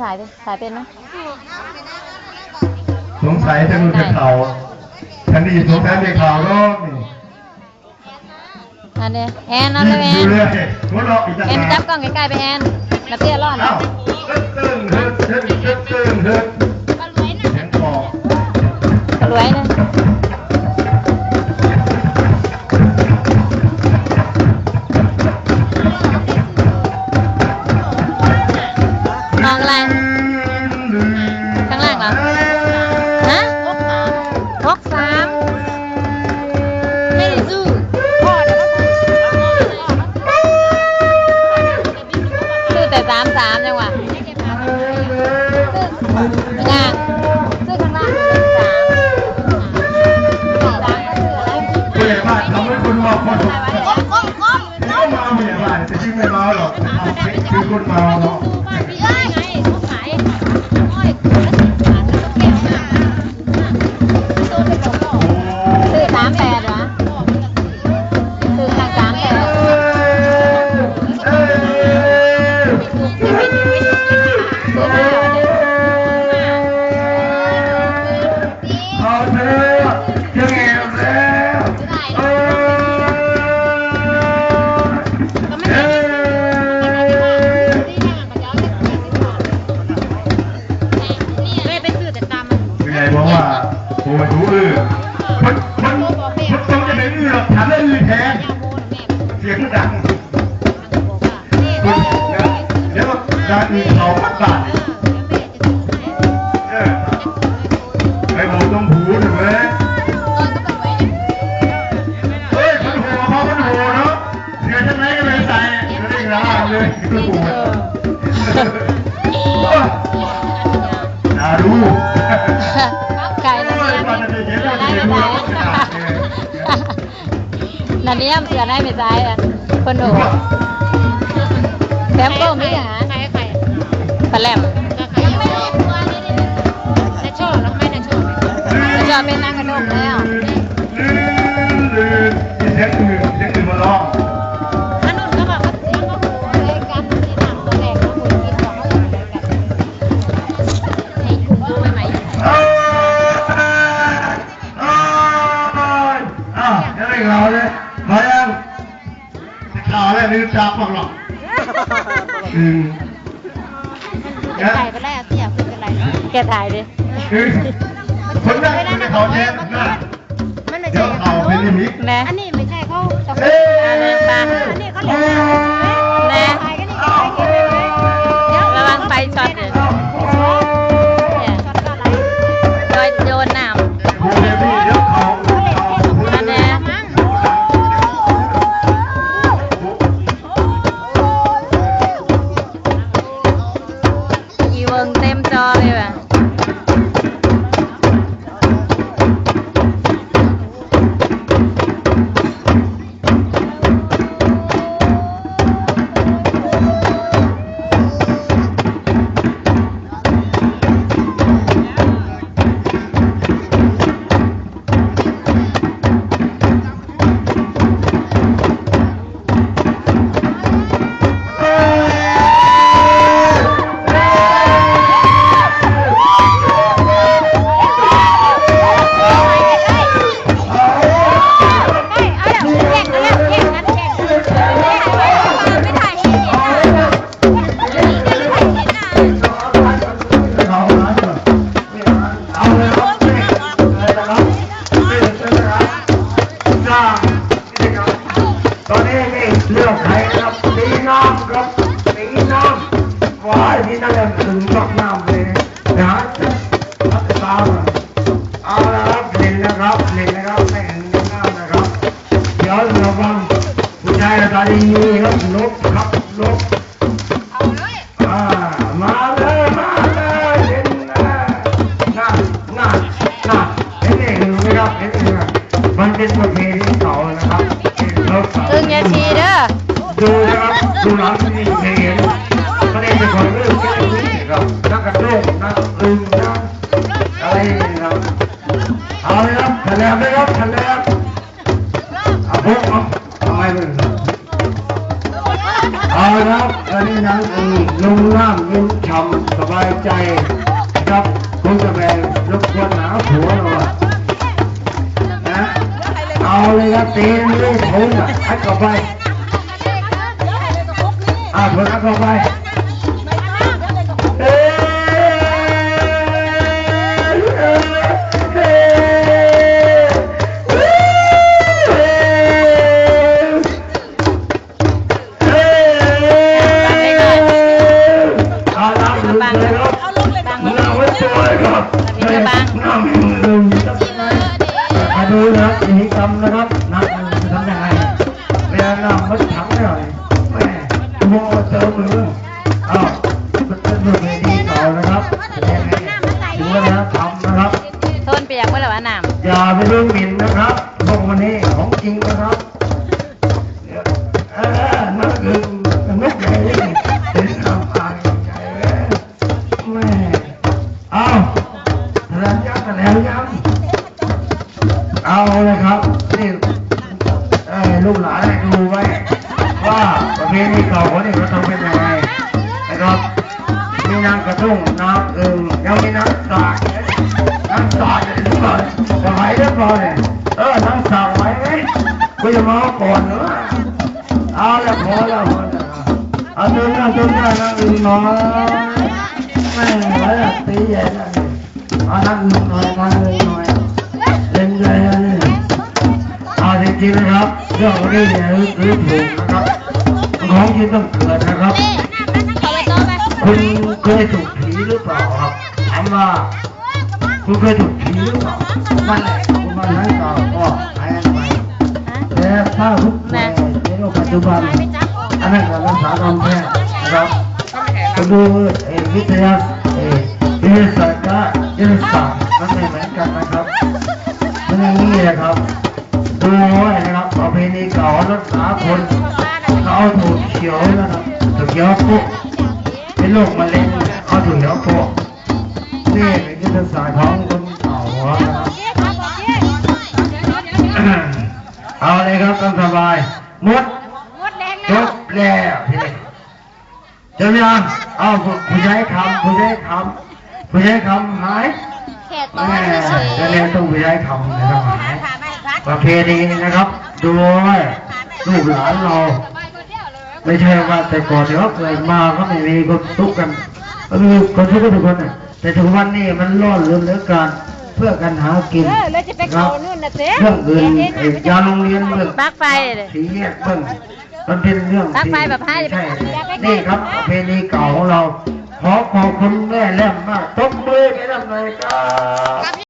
ถ่ายดิถ่ายเป็นไหมสงสัยจะรู้จะเข่าทันทีสงสัยจะเข่าโรคนี่อันนี้แอนนั่นเลยแอดูนเลยหัวเราะอีกต่างแอนหากจับกล้องใกล้ๆไปแอนนับเตี้ยรอดนะเอ้าตึ้งตึ้งเฮิร์ตเฮิร์ตเฮิร์ตตึ้งเฮิร์ องอะไร ข้างล่างเหรอ ฮะหกสามไม่ได้ซื้อพ่อเดี๋ยวซื้อแต่สามสามจังหวะซื้อไม่ยากซื้อข้างล่างเป็นสามสามก็ซื้ออะไรผู้ใหญ่บ้านทำให้คุณเมาคนสุดก้มก้มก้มนี่ก็เมาผู้ใหญ่บ้านแต่ชื่อไม่เมาหรอกคือคนเมาเนาะ ดี๋ยวดังอื้อเขาพัดบาทเออไปโหตรงหูหนึ่งเลยเฮ้ยมันโหเพราะมันโหเนาะเสียชั้นไหนก็ไม่ใส่ก็ได้ร้านเลยคือหูน่าดูไก่นันเนียมนันเนียมเสือได้ไม่ใจอะคนหนูแซมโก้ไม่หาใครใคร ปลาแหลมจะชอบแล้วไม่จะชอบจะชอบเป็นนางกระดกแล้วเสียงอื่นเสียงอื่นมาลองอันนู้นก็แบบเสียงก็โหเลยกันที่ทำตัวแรกก็คุยกินของเขาอย่างไรกันให้คุณเอาไว้ไหมเอ้ยเอ้ยอ้าวยังไม่ข่าวเลยมายังข่าวแล้วนี่จับบ้างหรอกอืม ถ่ายไปแล้วเสียคืออะไรแกถ่ายดิคือคนนั่งอยู่ในเขาแช่หน้ามันไม่เดี๋ใช่ยวเขาเป็นอย่างนี้นะอันนี้ไม่ใช่เขาจะเอ้ยอันนั้นปลาอันนี้เขาเรียกว่าน อีเวิงเใจมีรับนกขับนกเอาเลยอ่ามาเลยมาเลยเห็นนะน่าน่าน่าเห็นเองไหมครับเห็นเองนะมันเป็นประเพณีเก่านะครับนกตึงยาชีเด้อดูนะครับดูหลังนี่เห็นประเด็นเป็นคนเรื่องแก้วนี้ครับนักกระโดดนักอึง ครับคงจะแบ่งรบกวนหนาผัวเราอะนะเอาเลยครับตีนเลยถุงอะให้เข้าไปอ่าถุงให้เข้าไป ดูนะครับพิธีกรรมนะครับนักมันจะทำยังไงเวลาหน้ามันถังหน่อยแม่มองเจอมืออ้าวมันเป็นเรื่องดีต่อนะครับแสดงให้ถึงวัฒนธรรมนะครับโทนเปียกเมื่อไหร่วะน้อย่าไปดูหมิ่นนะครับ เอาเลยครับนี่เอ้ยลูกหลานให้ดูไว้ ว่าประเพณีเก่าของนี่เขาทำเป็นยังไงนะครับมีนางกระทุ่งนางเอิงยังมีนางสายนางสายหรือเปล่าจะไหวหรือเปล่าเนี่ยเออนางสาวไหวไหมกูจะมาก่อนเนอะเอาละพอแล้วพอแล้วเอาตัวหน้าตัวหน้านางเอิงน้อยแม่ไหวอตีใหญ่แล้วเนี่ยเอานางเอิงน้อยนางเอิงน้อย ริงๆนะครับเรื่องนี้เนี่ยหรือถูกนะครับของที่ต้องเกิดนะครับ คุณเคยถูกผีหรือเปล่าครับถามว่าคุณเคยถูกผีหรือเปล่านั่นแหละคุณมาให้ตอบก็หายไปแต่ถ้าทุกแม่ในโลกปัจจุบันอันนั้นการรักษาการแพทย์นะครับก็ดูเอวิทยาเอวิทยาศาสตร์กับวิทยาศาสตร์มันไม่เหมือนกันนะครับ ก่ารักษาคนเขาเอาถูกเขียวนะครับถูกเขียวปุ๊บเป็นโรคมะเร็งเขาถึงแล้วพวกนี่เป็นยุทธศาสตร์ของคนเก่านะครับเอาเลยครับตามสบายหมดงดแดงจบแล้วทีนี้จบยังเอาผู้ผู้ใช้คำผู้ใช้คำผู้ใช้คำหายแค่โต๊ะแม่เฉยจะเรียนต้องผู้ใช้คำนะครับหายผ่าไม่พัดประเพณีนะครับดูไว้ ลูกหลานเรา ไม่ใช่ว่าแต่ก่อนเดี๋ยวเกิดมาก็ไม่มีคนทุกข์กันก็มีคนทุกข์กันทุกคนน่ะแต่ถึงวันนี้มันร้อนเรื่องเหลือเการเพื่อกันหากินเออแล้วจะไปครัเขาบนู่นนะเจ๊เรื่องอื่นไอ้ยาโรงเรียนเรื่องปลั๊กไฟเลยสีแยกเบิ่งมันเป็นเรื่องปลั๊กที่ไฟแบบให้ไม่ใช่นี่ครับประเพณีเก่าของเราขอขอบคุณแม่แล่มมากตบมือให้ทำหน่อยครับ